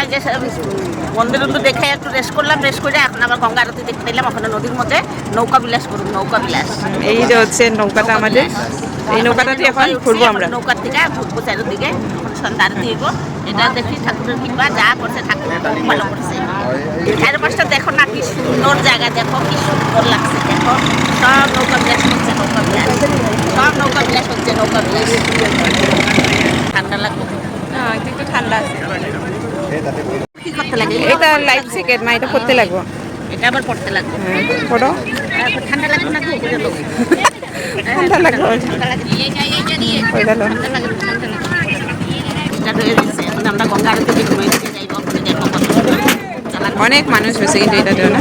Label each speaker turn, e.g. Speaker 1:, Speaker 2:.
Speaker 1: ওই যে মন্দির টন্দির দেখে একটু রেস্ট করলাম রেস্ট করে এখন আবার গঙ্গা আরতি দেখতে এলাম ওখানে নদীর মধ্যে নৌকা বিলাস করুন নৌকা বিলাস।
Speaker 2: এই যে হচ্ছে নৌকাটা আমাদের। এই নৌকাটাতে এখন
Speaker 1: নৌকায়
Speaker 2: ঘুরবো আমরা।
Speaker 1: নৌকার থেকে ঘুরবো চারিদিকে সন্ধ্যা আরতি হইব। এটা দেখি ঠাকুরের কৃপা যা করছে ঠাকুর খুব ভালো করছে। চারপাশটা দেখো না কি সুন্দর জায়গা দেখো কি সুন্দর লাগছে দেখো। সব নৌকা বিলাস হচ্ছে নৌকা বিলাস। সব নৌকা বিলাস হচ্ছে নৌকা বিলাস। ঠান্ডা লাগবে।
Speaker 2: হ্যাঁ, একটু ঠান্ডা আছে। এটা লাইফ জ্যাকেট না এটা পড়তে লাগবো।
Speaker 1: এটা আবার পড়তে লাগবো।
Speaker 2: হ্যাঁ পড়ো
Speaker 1: ঠান্ডা লাগবে না
Speaker 2: ঠান্ডা লাগবে।
Speaker 1: আমরা গঙ্গা আরতি
Speaker 2: অনেক মানুষ হয়েছে কিন্তু এটা না